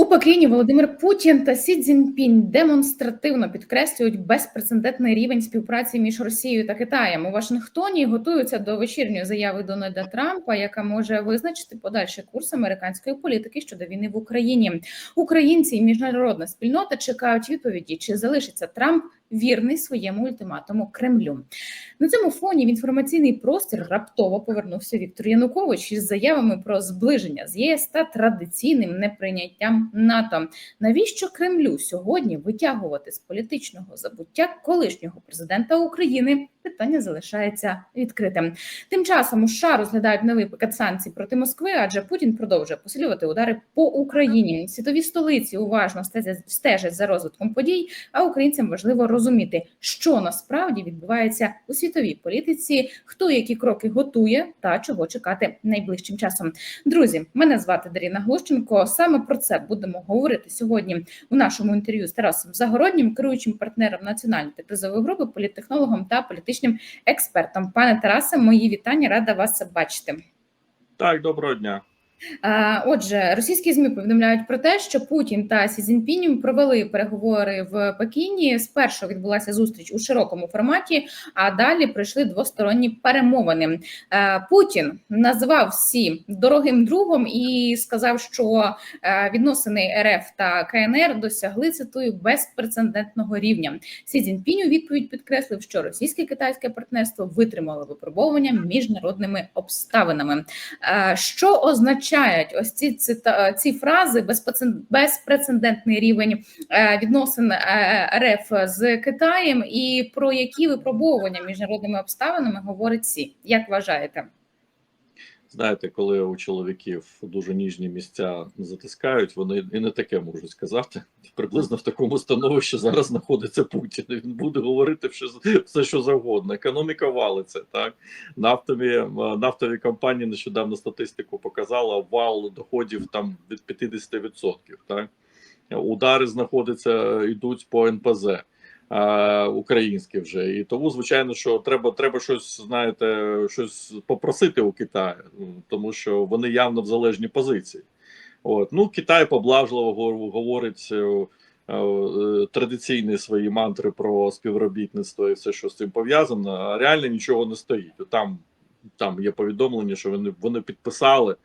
У Пекіні Володимир Путін та Сі Цзіньпінь демонстративно підкреслюють безпрецедентний рівень співпраці між Росією та Китаєм у Вашингтоні. Готуються до вечірньої заяви Дональда Трампа, яка може визначити подальший курс американської політики щодо війни в Україні. Українці і міжнародна спільнота чекають відповіді, чи залишиться Трамп вірний своєму ультиматуму Кремлю. На цьому фоні в інформаційний простір раптово повернувся Віктор Янукович із заявами про зближення з ЄС та традиційним неприйняттям НАТО. Навіщо Кремлю сьогодні витягувати з політичного забуття колишнього президента України? Питання залишається відкритим. Тим часом у США розглядають новий пакет санкцій проти Москви, адже Путін продовжує посилювати удари по Україні. Світові столиці уважно стежать- за розвитком подій. А українцям важливо розуміти, що насправді відбувається у світовій політиці, хто які кроки готує та чого чекати найближчим часом. Друзі, мене звати Даріна Глущенко. Саме про це будемо говорити сьогодні у нашому інтерв'ю з Тарасом Загороднім, керуючим партнером національної та кризової групи, політтехнологом та політичним експертом. Пане Тарасе, мої вітання, рада вас бачити. Так, доброго дня. А, Отже, російські змі повідомляють про те, що Путін та Сі Цзіньпінь провели переговори в Пекіні. Спершу відбулася зустріч у широкому форматі, а далі пройшли двосторонні перемовини. Е, Путін назвав Сі дорогим другом і сказав, що е, відносини РФ та КНР досягли цитую безпрецедентного рівня. Сі Цзіньпінь у відповідь підкреслив, що російське-китайське партнерство витримало випробовування міжнародними обставинами. Е, Що означають ось ці ці, ці фрази безпрецеден- безпрецедентний рівень е, відносин е, РФ з Китаєм, і про які випробовування міжнародними обставинами говорить Сі? Як вважаєте? Знаєте, коли у чоловіків дуже ніжні місця затискають, вони і не таке можуть сказати. Приблизно в такому становищі зараз знаходиться Путін. Він буде говорити все, все що завгодно. Економіка валиться. Так нафтові е, нафтові компанії нещодавно статистику показала вал доходів там від 50%. Так удари знаходяться, йдуть по НПЗ. Е, Українські вже і тому, звичайно, що треба треба щось, знаєте, щось попросити у Китаю, тому що вони явно в залежній позиції. От ну Китай поблажливо говорить е, е, традиційні свої мантри про співробітництво і все, що з цим пов'язано. А реально нічого не стоїть. Там там є повідомлення, що вони вони підписали,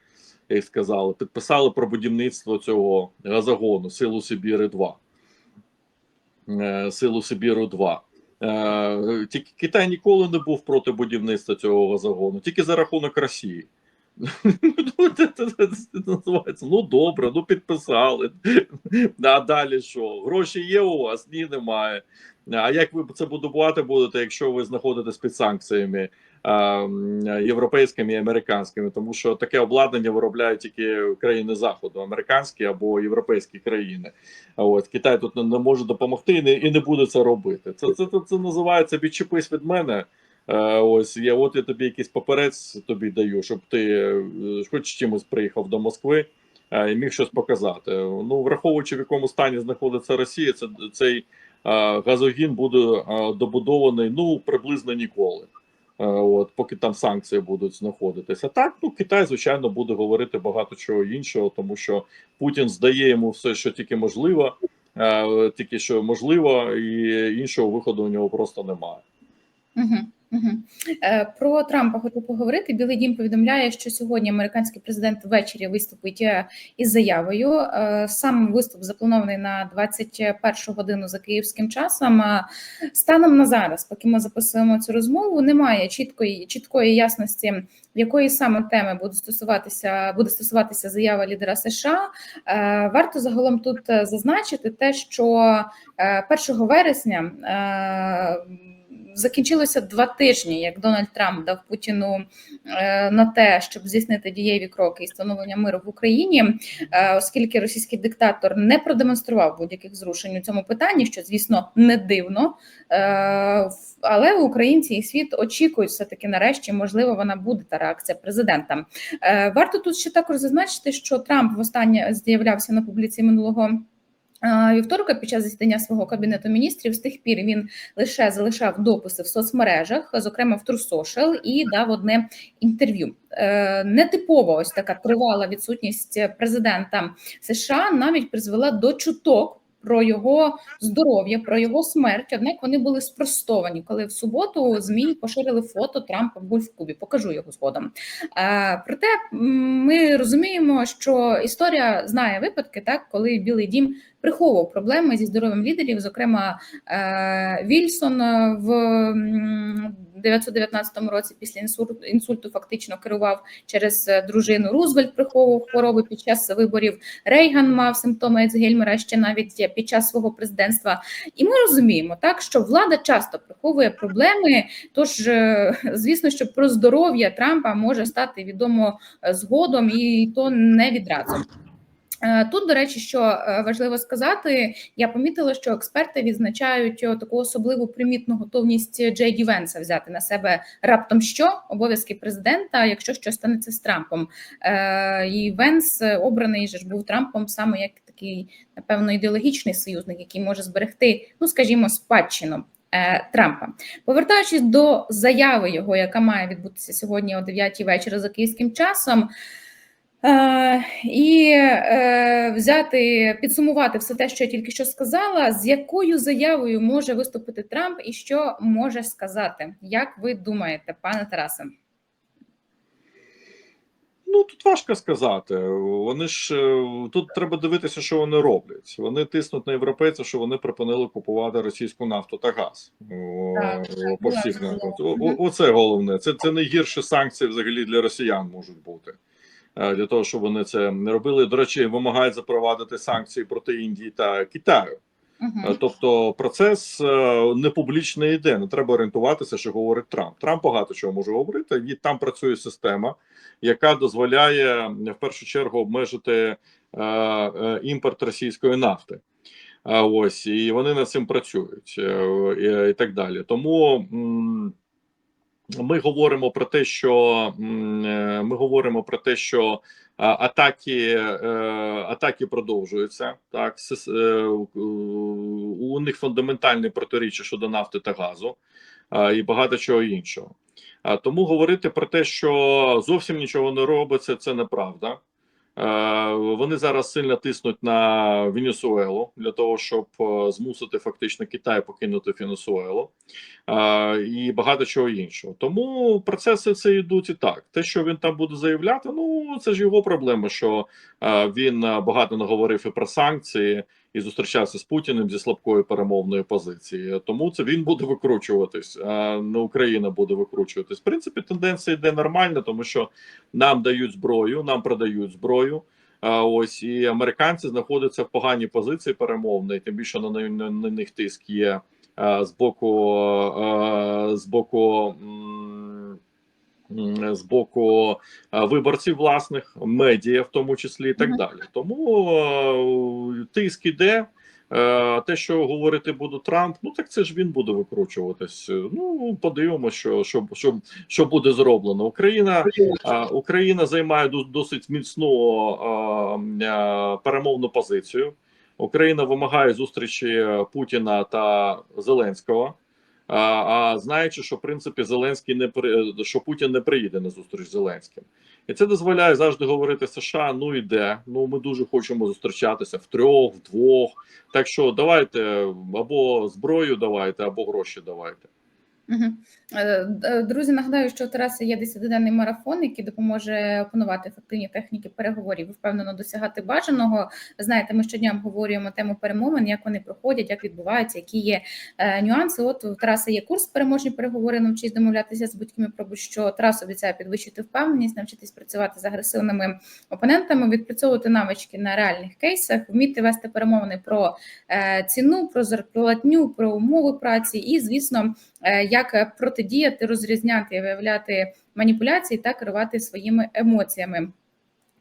як сказали, підписали про будівництво цього газогону Силу Сибіри 2 е, Силу Сибіру 2 Е, Тільки Китай ніколи не був проти будівництва цього газогону, тільки за рахунок Росії. Ну, називається. Ну добре, ну підписали. А далі що? Гроші є у вас? Ні, немає. А як ви це будувати будете, якщо ви знаходитесь під санкціями е, європейськими і американськими? Тому що таке обладнання виробляють тільки країни Заходу, американські або європейські країни. От Китай тут не, може допомогти і не, і не буде це робити. Це, це, це, це називається відчепись від мене. Е, ось я, от я тобі якийсь паперець тобі даю, щоб ти е, хоч чимось приїхав до Москви е, і міг щось показати. Ну, враховуючи в якому стані знаходиться Росія, це цей газогін буде добудований ну приблизно ніколи. Е, От поки там санкції будуть знаходитися. Так, ну Китай, звичайно, буде говорити багато чого іншого, тому що Путін здає йому все, що тільки можливо, е, тільки що можливо, і іншого виходу у нього просто немає. Угу. Е, Про Трампа хочу поговорити. Білий дім повідомляє, що сьогодні американський президент ввечері виступить е, із заявою. Е, Сам виступ запланований на 21 годину за київським часом. Станом на зараз, поки ми записуємо цю розмову, немає чіткої чіткої ясності, якої саме теми буде стосуватися буде стосуватися заява лідера США. Варто загалом тут зазначити те, що е, 1 вересня. Закінчилося два тижні, як Дональд Трамп дав Путіну е, на те, щоб здійснити дієві кроки і встановлення миру в Україні, е, оскільки російський диктатор не продемонстрував будь-яких зрушень у цьому питанні, що звісно не дивно. Е, але українці і світ очікують все таки нарешті, можливо, вона буде та реакція президента. Варто тут ще також зазначити, що Трамп востаннє з'являвся на публіці минулого Вівторка під час засідання свого кабінету міністрів з тих пір він лише залишав дописи в соцмережах, зокрема в Social, і дав одне інтерв'ю. Е, Нетипова ось така тривала відсутність президента США навіть призвела до чуток. Про його здоров'я, про його смерть. Однак вони були спростовані, коли в суботу змі поширили фото Трампа в гольф-клубі. Покажу його згодом. Е, Проте ми розуміємо, що історія знає випадки, так коли Білий Дім приховував проблеми зі здоров'ям лідерів. Зокрема, е, Вільсон е, в м, 919 році після інсульту, інсульту фактично керував через е, дружину. Рузвельт приховував хвороби під час виборів. Рейган мав симптоми Альцгеймера ще навіть під час свого президентства. І ми розуміємо так, що влада часто приховує проблеми. Тож, звісно, що про здоров'я Трампа може стати відомо згодом, і то не відразу. Е, Тут, до речі, що е, важливо сказати, я помітила, що експерти відзначають таку особливу примітну готовність Джей Ді Венса взяти на себе раптом що обов'язки президента, якщо щось станеться з Трампом. Е, І Венс е, обраний же ж був Трампом саме як такий, напевно, ідеологічний союзник, який може зберегти, ну скажімо, спадщину. е, Трампа, повертаючись до заяви його, яка має відбутися сьогодні о 9 вечора за київським часом, Е, і е, взяти, підсумувати все те, що я тільки що сказала, з якою заявою може виступити Трамп і що може сказати. Як ви думаєте, пане Тарасе? Ну тут важко сказати. Вони ж е, тут треба дивитися, що вони роблять. Вони тиснуть на європейців, що вони припинили купувати російську нафту та газ Так, по всіх Оце головне. Це це найгірші санкції взагалі для росіян можуть бути. Е, Для того, щоб вони це не робили. До речі, вимагають запровадити санкції проти Індії та Китаю. Угу. Тобто процес е, не публічний йде. Не треба орієнтуватися, що говорить Трамп. Трамп багато чого може говорити, і там працює система, яка дозволяє в першу чергу обмежити імпорт російської нафти. Ось і вони над цим працюють і так далі. Тому. Ми говоримо про те, що е, ми говоримо про те, що атаки, е, атаки продовжуються. Так е, у них фундаментальне протиріччя щодо нафти та газу і багато чого іншого. Тому говорити про те, що зовсім нічого не робиться, це неправда. Е, Вони зараз сильно тиснуть на Венесуелу для того, щоб е, змусити фактично Китай покинути Венесуелу е, і багато чого іншого. Тому процеси це йдуть і так. Те, що він там буде заявляти, ну це ж його проблема, що він багато наговорив і про санкції. І зустрічався з Путіним зі слабкою перемовною позиції. Тому це він буде викручуватись, а не Україна буде викручуватись. В принципі, тенденція йде нормально, тому що нам дають зброю, нам продають зброю. А ось і американці знаходяться в поганій позиції перемовної, тим більше на, на, на них тиск є а, з боку а, з боку. З боку виборців власних медіа, в тому числі, і так далі. Тому е, тиск іде. Е, Те, що говорити буде Трамп, ну так це ж він буде викручуватись. Ну подивимося, що, що, що, що буде зроблено. Україна Україна займає досить міцну перемовну позицію. Україна вимагає зустрічі Путіна та Зеленського. А, а знаючи, що в принципі Зеленський не при що Путін не приїде на зустріч з Зеленським, і це дозволяє завжди говорити США: ну іде. Ну ми дуже хочемо зустрічатися в трьох, в двох. Так що давайте або зброю давайте, або гроші давайте. Угу. Друзі, нагадаю, що у Тараса є 10-денний марафон, який допоможе опанувати ефективні техніки переговорів і впевнено досягати бажаного. Знаєте, ми щодня обговорюємо тему перемовин, як вони проходять, як відбуваються, які є е, нюанси. От у Тараса є курс переможні переговори, навчись домовлятися з будь-ким про будь-що. Тарас обіцяє підвищити впевненість, навчитись працювати з агресивними опонентами, відпрацьовувати навички на реальних кейсах, вміти вести перемовини про е, ціну, про зарплатню, про умови праці і, звісно, е, як протидіяти, розрізняти, виявляти маніпуляції та керувати своїми емоціями.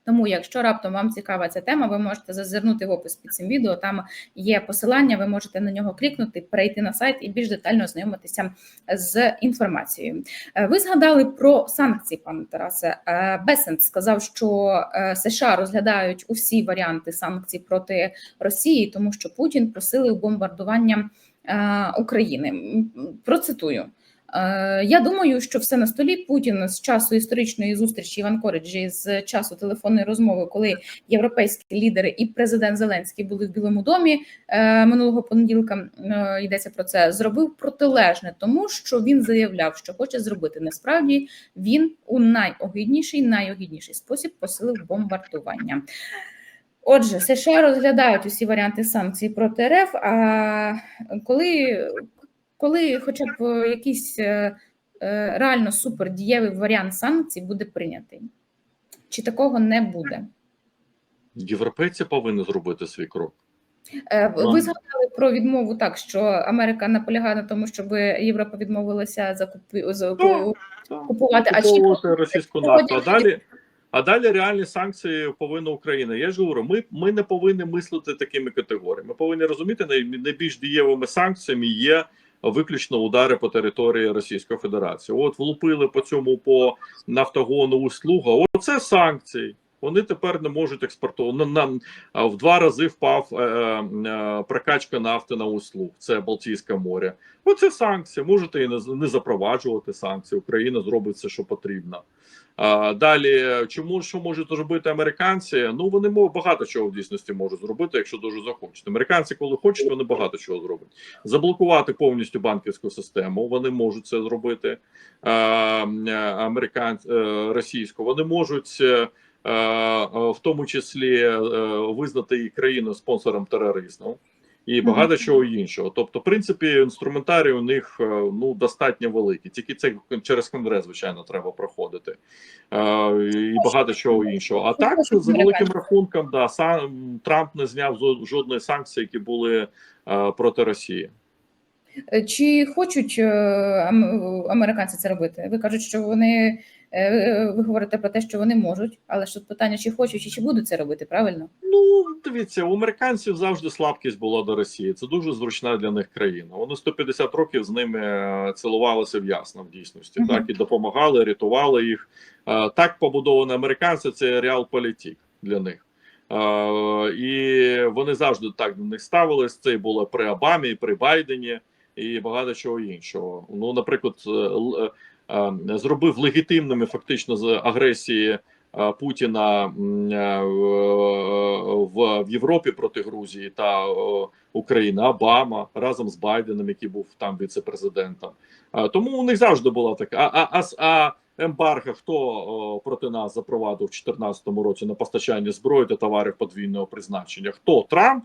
Тому, якщо раптом вам цікава ця тема, ви можете зазирнути в опис під цим відео. Там є посилання, ви можете на нього клікнути, перейти на сайт і більш детально ознайомитися з інформацією. Е, Ви згадали про санкції, пане Тарасе. Е, Бесент сказав, що е, США розглядають усі варіанти санкцій проти Росії, тому що Путін просили бомбардування е, України. Процитую. Е, Я думаю, що все на столі. Путін з часу історичної зустрічі в Анкориджі, з часу телефонної розмови, коли європейські лідери і президент Зеленський були в Білому домі е, минулого понеділка. е, Йдеться про це. Зробив протилежне, тому що він заявляв, що хоче зробити. Насправді він у найогідніший, найогідніший спосіб посилив бомбардування. Отже, США розглядають усі варіанти санкцій проти РФ. А коли, коли хоча б е, якийсь е, е, реально супердієвий варіант санкцій буде прийнятий, чи такого не буде? Європейці повинні зробити свій крок. Ви згадали про відмову так, що Америка наполягає на тому, щоб Європа відмовилася закупи за купувати. А чи російську нафту. А далі, а далі реальні санкції повинна Україна. Я ж говорю, ми, ми не повинні мислити такими категоріями. Ми повинні розуміти, най- найбільш дієвими санкціями є виключно удари по території Російської Федерації. От влупили по цьому по нафтогону услуга. Оце санкції. Вони тепер не можуть експортувати. На, в два рази впав е, е, прокачка нафти на услуг. Це Балтійське море. Оце санкції. Можете і не, не запроваджувати санкції. Україна зробить все, що потрібно. Далі, чому що можуть зробити американці? Ну вони багато чого в дійсності можуть зробити, якщо дуже захочуть. Американці, коли хочуть, вони багато чого зроблять. Заблокувати повністю банківську систему. Вони можуть це зробити. А, американ е, російську. Вони можуть. е, е, в тому числі е, визнати її країну спонсором тероризму і багато чого іншого. Тобто, в принципі, інструментарій у них е, ну достатньо великий. Тільки це через конгрес, звичайно, треба проходити Е, і багато чого іншого. А так за великим рахунком, да сам Трамп не зняв жодної санкції, які були е, проти Росії. Чи хочуть американці це робити? Ви кажуть, що вони ви говорите про те, що вони можуть, але ж тут питання, чи хочуть, і чи будуть це робити, правильно? Ну, дивіться, у американців завжди слабкість була до Росії. Це дуже зручна для них країна. Вони 150 років з ними е, цілувалися в ясно в дійсності. Мгм. Так і допомагали, рятували їх. Е, Так побудовані американці це реал-політик для них. Е, І вони завжди так до них ставились. Це було при Обамі, при Байдені, і багато чого іншого. Ну, наприклад, е, е, е, зробив легітимними фактично з агресії. е, Путіна е, в, Європі проти Грузії та е, України Обама разом з Байденом, який був там віце-президентом. Е, Тому у них завжди була така. А, а, а, ембарго хто проти нас запровадив у 2014 році на постачання зброї та товарів подвійного призначення? Хто Трамп?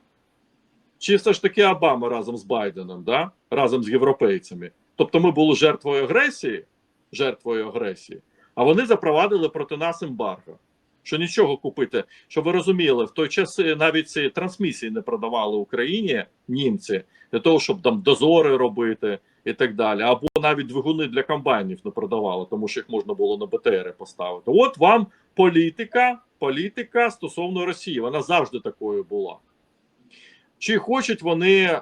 Чи все ж таки Обама разом з Байденом, да? разом з європейцями? Тобто ми були жертвою агресії, жертвою агресії, а вони запровадили проти нас ембарго. Що нічого купити, щоб ви розуміли, в той час е, навіть ці трансмісії не продавали Україні німці для того, щоб там дозори робити і так далі. Або навіть двигуни для комбайнів не продавали, тому що їх можна було на БТРи поставити. От вам політика, політика стосовно Росії. Вона завжди такою була. Чи хочуть вони е,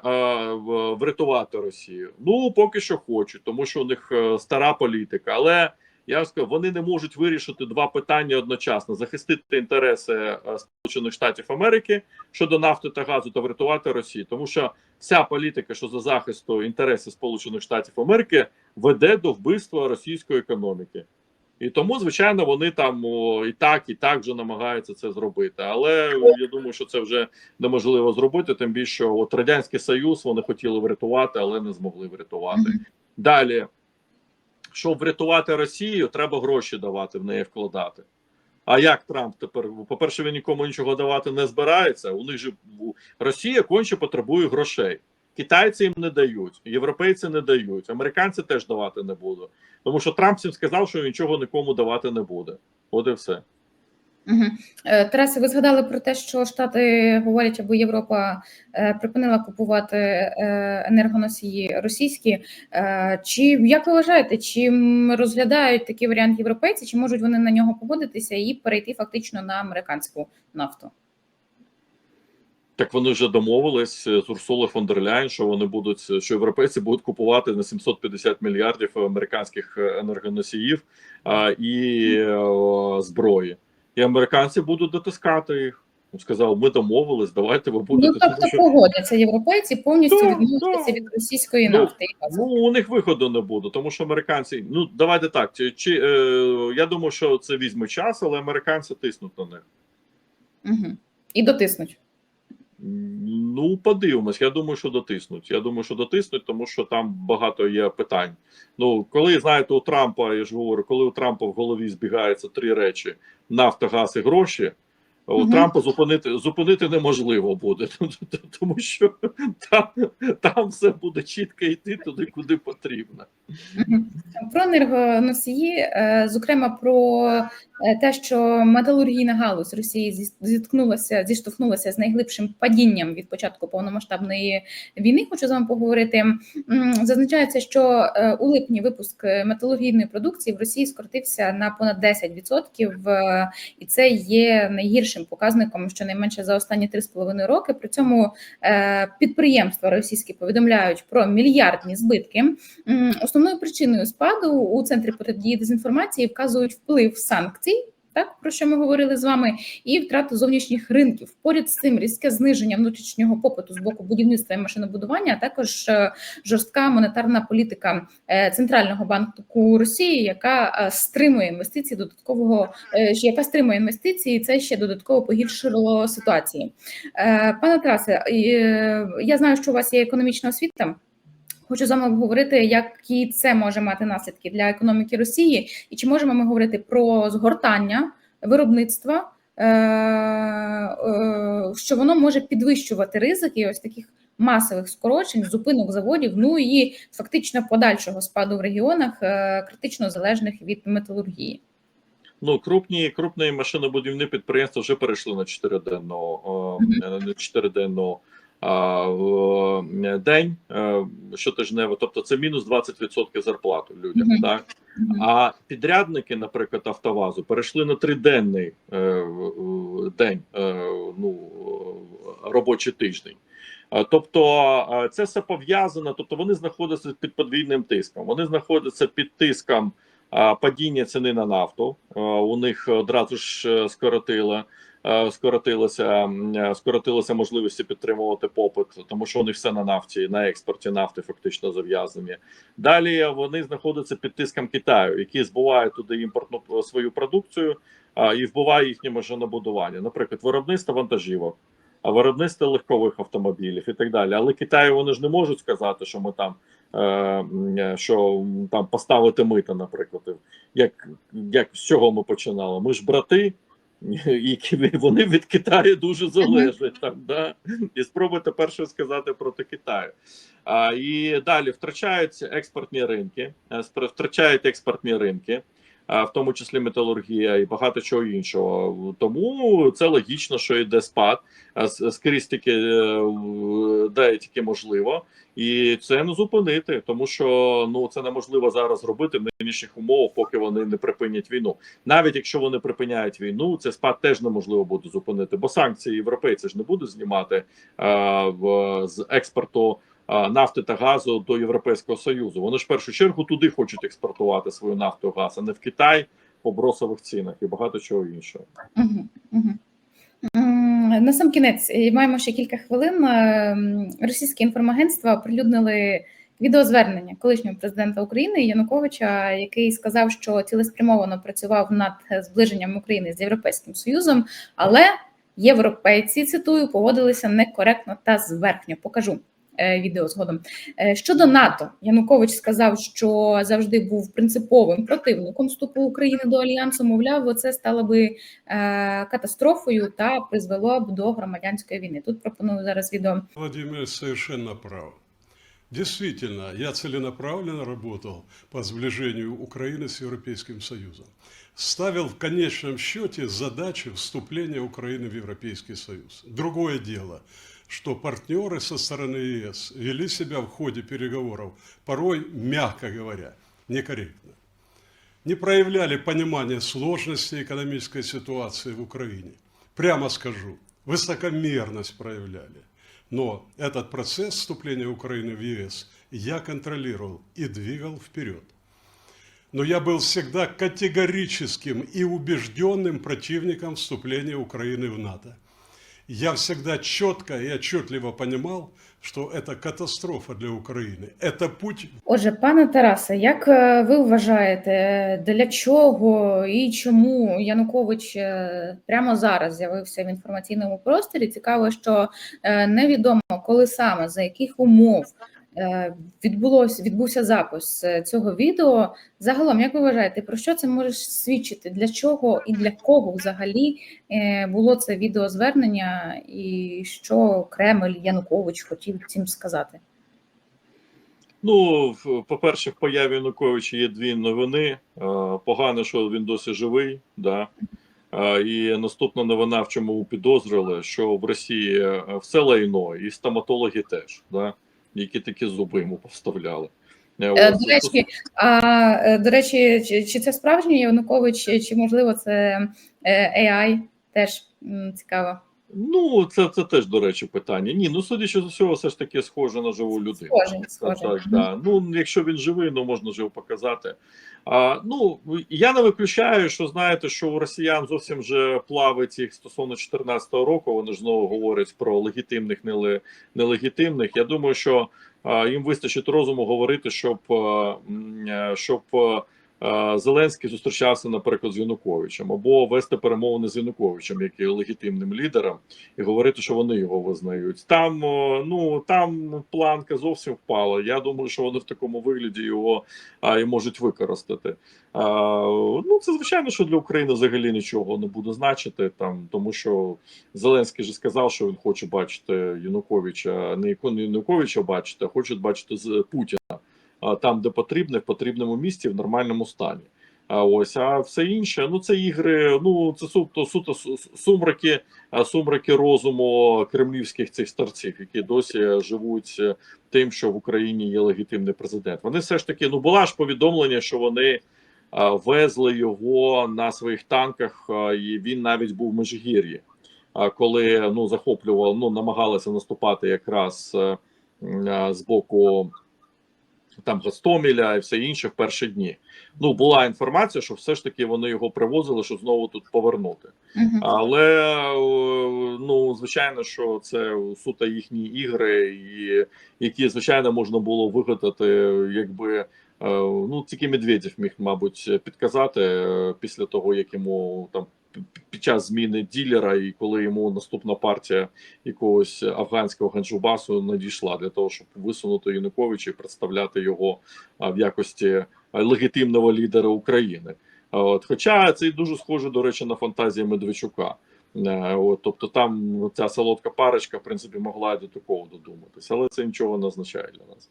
врятувати Росію? Ну поки що хочуть, тому що у них е, стара політика. Але я скажу, вони не можуть вирішити два питання одночасно: захистити інтереси е, Сполучених Штатів Америки щодо нафти та газу та врятувати Росію, тому що вся політика щодо захисту інтересів Сполучених Штатів Америки веде до вбивства російської економіки. І тому, звичайно, вони там о, і так, і так вже намагаються це зробити. Але я думаю, що це вже неможливо зробити. Тим більше що от радянський союз вони хотіли врятувати, але не змогли врятувати. Мгм. Далі, щоб врятувати Росію, треба гроші давати в неї вкладати. А як Трамп тепер? По-перше, він нікому нічого давати не збирається. У них же Росія конче потребує грошей. Китайці їм не дають, європейці не дають, американці теж давати не будуть. Тому що Трамп всім сказав, що нічого нікому давати не буде. От і все. Угу. Тарасе, ви згадали про те, що Штати говорять, аби Європа е, припинила купувати е, енергоносії російські. Е, Чи як ви вважаєте, чи розглядають такий варіант європейці, чи можуть вони на нього погодитися і перейти фактично на американську нафту? Так вони вже домовились е, з Урсулою фон дер Ляйн, що вони будуть, що європейці будуть купувати на 750 мільярдів американських е, енергоносіїв а, і е, зброї. І американці будуть дотискати їх. Сказав, ми домовились, давайте ви будете. Ну тобто що- погодяться європейці повністю Да, відмовитися да. від російської Ну, нафти. Ну, у них виходу не буде, тому що американці. Ну, давайте так. Чи, чи е, я думаю, що це візьме час, але американці тиснуть на них. Угу. І дотиснуть. Ну, подивимось. Я думаю, що дотиснуть. Я думаю, що дотиснуть, тому що там багато є питань. Ну, коли знаєте, у Трампа, я ж говорю, коли у Трампа в голові збігаються три речі: нафта, газ і гроші. У Мгм. Трампа зупинити зупинити неможливо буде, тому що там, там все буде чітко йти туди, куди потрібно. Про енергоносії, е, зокрема про е, те, що металургійна галузь Росії зі- зіткнулася, зіштовхнулася з найглибшим падінням від початку повномасштабної війни. Хочу з вами поговорити. Зазначається, що е, у липні випуск металургійної продукції в Росії скоротився на понад 10%, е, і це є найгіршим показником щонайменше за останні 3,5 роки. При цьому підприємства російські повідомляють про мільярдні збитки. Основною причиною спаду у центрі протидії дезінформації вказують вплив санкцій. Так, про що ми говорили з вами, і втрату зовнішніх ринків. Поряд з цим різке зниження внутрішнього попиту з боку будівництва і машинобудування, а також е, жорстка монетарна політика е, центрального банку Росії, яка е, стримує інвестиції додаткового, яка стримує інвестиції. Це ще додатково погіршило ситуації. Пане Тарасе, я знаю, що у вас є економічна освіта. Хочу з вами обговорити, які це може мати наслідки для економіки Росії, і чи можемо ми говорити про згортання виробництва, е, е, що воно може підвищувати ризики ось таких масових скорочень, зупинок заводів, ну і фактично подальшого спаду в регіонах, е, критично залежних від металургії. Ну, крупні крупні машинобудівні підприємства вже перейшли на чотириденну чотириденну в, день е, щотижнево, тобто це мінус 20% зарплати людям. Мгм. Так? А підрядники, наприклад, Автовазу, перейшли на триденний е, день, е, ну, робочий тиждень. Тобто це все пов'язано, тобто вони знаходяться під подвійним тиском. Вони знаходяться під тиском падіння ціни на нафту. У них одразу ж скоротило. е, Скоротилося, е, скоротилося можливості підтримувати попит, тому що вони все на нафті, на експорті нафти фактично зав'язані. Далі вони знаходяться під тиском Китаю, який збуває туди імпортну е, свою продукцію і вбиває їхнє машинобудування. Наприклад, виробництво вантажівок, а виробництво легкових автомобілів і так далі. Але Китаю вони ж не можуть сказати, що ми там. е, е, Що там поставити мито, наприклад, як, як з чого ми починали? Ми ж брати, які вони від Китаю дуже залежать там, да? і спробуйте перше сказати проти Китаю. А, і далі втрачаються експортні ринки, е, втрачають експортні ринки, в тому числі металургія і багато чого іншого. Тому це логічно, що йде спад, а скрізь тільки е, де тільки можливо, і це не зупинити, тому що ну це неможливо зараз зробити в нинішніх умовах, поки вони не припинять війну. Навіть якщо вони припиняють війну, це спад теж неможливо буде зупинити, бо санкції європейці ж не будуть знімати а, в з експорту нафти та газу до Європейського союзу. Вони ж в першу чергу туди хочуть експортувати свою нафту газ, а не в Китай по бросових цінах і багато чого іншого. Угу, угу. На сам кінець маємо ще кілька хвилин. Е, м, Російські інформагентства оприлюднили відеозвернення колишнього президента України Януковича, який сказав, що цілеспрямовано працював над зближенням України з Європейським Союзом, але європейці цитую погодилися некоректно та зверхньо. Покажу відео згодом. Е, Щодо НАТО, Янукович сказав, що завжди був принциповим противником вступу України до альянсу. Мовляв, це стало би е, катастрофою та призвело б до громадянської війни. Тут пропоную зараз відео. Владимир совершенно прав. Действительно, я целенаправленно работал по сближению Украины с Европейским Союзом. Ставил в конечном счете задачу вступления Украины в Европейский Союз. Другое дело, что партнеры со стороны ЕС вели себя в ходе переговоров порой, мягко говоря, некорректно. Не проявляли понимания сложности экономической ситуации в Украине. Прямо скажу, высокомерность проявляли. Но этот процесс вступления Украины в ЕС я контролировал и двигал вперед. Но я был всегда категорическим и убежденным противником вступления Украины в НАТО. Я всегда четко и отчетливо понимал, что это катастрофа для Украины. Это путь Отже, пане Тарасе, як е, ви вважаєте, для чого і чому Янукович е, прямо зараз з'явився в інформаційному просторі? Цікаво, що е, невідомо, коли саме за яких умов е, відбулося відбувся запис е, цього відео. Загалом, як ви вважаєте, про що це може свідчити? Для чого і для кого взагалі е, було це відеозвернення, і що Кремль Янукович хотів цим сказати? Ну, по-перше, в появі Януковича є дві новини. Погано, що він досі живий. Да? І наступна новина, в чому підозрювали, що в Росії все лайно, і стоматологи теж, да? Які такі зуби йому поставляли. Е, Е. До речі, а е, до речі, чи, чи це справжній Янукович, чи, можливо це AI? Теж цікаво. Ну, це, це теж, до речі, питання. Ні, ну судячи з усього, все ж таки схоже на живу людину. Схоже, схоже. так, да. Ну, якщо він живий, ну можна ж його показати. А, ну, я не виключаю, що знаєте, що у росіян зовсім вже плавить їх стосовно 2014 року. Вони ж знову говорять про легітимних, нелегітимних. Я думаю, що їм вистачить розуму говорити, щоб, щоб Зеленський зустрічався, наприклад, з Януковичем, або вести перемовини з Януковичем, як легітимним лідером, і говорити, що вони його визнають. Там ну там планка зовсім впала. Я думаю, що вони в такому вигляді його а, і можуть використати. А, ну це звичайно, що для України взагалі нічого не буде значити, там тому що Зеленський же сказав, що він хоче бачити Януковича, не Януковича бачити, а хоче бачити з Путіна. Там, де потрібно, в потрібному місці, в нормальному стані. А ось а все інше, ну це ігри, ну це суто суто сумраки, сумраки розуму кремлівських цих старців, які досі живуть е, тим, що в Україні є легітимний президент. Вони все ж таки, ну була ж повідомлення, що вони везли його на своїх танках, і він навіть був в Межигір'ї, а, коли ну захоплював, ну намагалися наступати якраз е, з боку там Гостомеля і все інше в перші дні. Ну була інформація, що все ж таки вони його привозили, щоб знову тут повернути. Мгм. Але ну звичайно, що це суто їхні ігри, і які звичайно можна було вигадати, якби. е, Ну, тільки Медведєв міг, мабуть, підказати е, після того, як йому там під час зміни ділера, і коли йому наступна партія якогось афганського ганджубасу надійшла для того, щоб висунути Януковича і представляти його в якості легітимного лідера України. От, хоча це дуже схоже, до речі, на фантазії Медведчука. Е, От, тобто там ця солодка парочка, в принципі, могла до такого додуматися, але це нічого не означає для нас.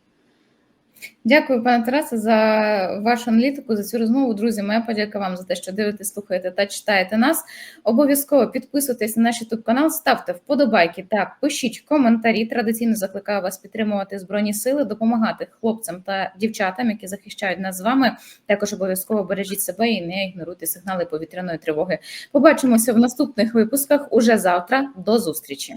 Дякую, пане Тарасе, за вашу аналітику, за цю розмову. Друзі, моя подяка вам за те, що дивитесь, слухаєте та читаєте нас. Обов'язково підписуйтесь на наш youtube канал, ставте вподобайки та пишіть коментарі. Традиційно закликаю вас підтримувати збройні сили, допомагати хлопцям та дівчатам, які захищають нас з вами. Також обов'язково бережіть себе і не ігноруйте сигнали повітряної тривоги. Побачимося в наступних випусках уже завтра. До зустрічі.